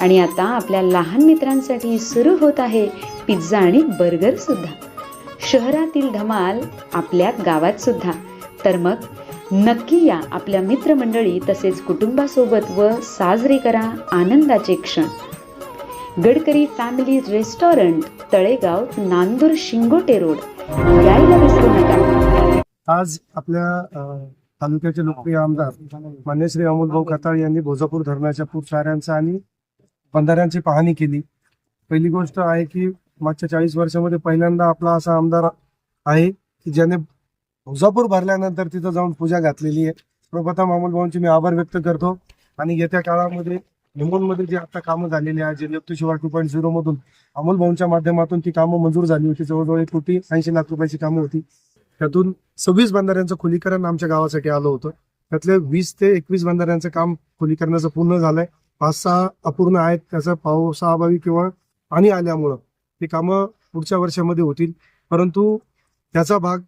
आणि आता आपल्या लहान मित्रांसाठी सुरू होत आहे पिझ्झा आणि बर्गर सुद्धा. शहरातील धमाल आपल्या गावात सुद्धा. तर मग नक्की या आपल्या मित्रमंडळी तसेच कुटुंबासोबत व साजरे करा आनंदाचे क्षण. Gadkari family restaurant Talegaon Nandur Shingote road. यायला विसरू नका. आज आपल्या तालुक्याचे लोकप्रिय आमदार मान्य श्री अमोल भाऊ खताळ यांनी भोजापूर धरणाच्या पूरसाऱ्यांचा आणि बंधाऱ्यांची पाहणी केली. पहिली गोष्ट आहे की मागच्या चाळीस वर्षामध्ये पहिल्यांदा आपला असा आमदार आहे की ज्याने भोजापूर भरल्यानंतर तिथं जाऊन पूजा घातलेली आहे. सर्वप्रथम अमोल भाऊंचे मी आभार व्यक्त करतो. आणि येत्या काळामध्ये निमोनमध्ये जे आता कामं झालेली आहेत जे लेफ्ट शिवाय टू पॉईंट झिरो मधून अमोल भाऊंच्या माध्यमातून ती कामं मंजूर झाली होती. जवळजवळ एक कोटी ऐंशी लाख रुपयाची कामं होती. त्यातून सव्वीस बंधाऱ्यांचं खुलीकरण आमच्या गावासाठी आलं होतं. त्यातले वीस ते एकवीस बंधाऱ्यांचं काम खुलीकरणाचं पूर्ण झालंय. पाच सहा अपूर्ण आहेत. त्याचा पावसाअभावी किंवा पाणी आल्यामुळं ती कामं पुढच्या वर्षामध्ये होतील. परंतु त्याचा भाग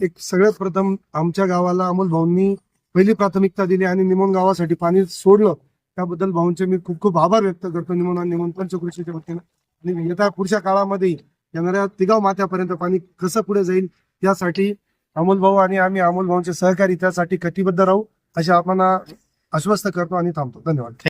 एक सगळ्यात प्रथम आमच्या गावाला अमोल भाऊंनी पहिली प्राथमिकता दिली आणि निमोन गावासाठी पाणी सोडलं. त्याबद्दल भाऊंचे मी खूप खूप आभार व्यक्त करतो. निमोन आणि निमोन पंचकृषीच्या वतीनं. आणि येत्या पुढच्या काळामध्ये येणाऱ्या तिगाव माथ्यापर्यंत पाणी कसं पुढे जाईल यासाठी अमोल भाऊ आणि आम्ही अमोल भाऊंचे सहकारी त्यासाठी कटिबद्ध राहू असे आपण आश्वस्त करतो आणि थांबतो. धन्यवाद.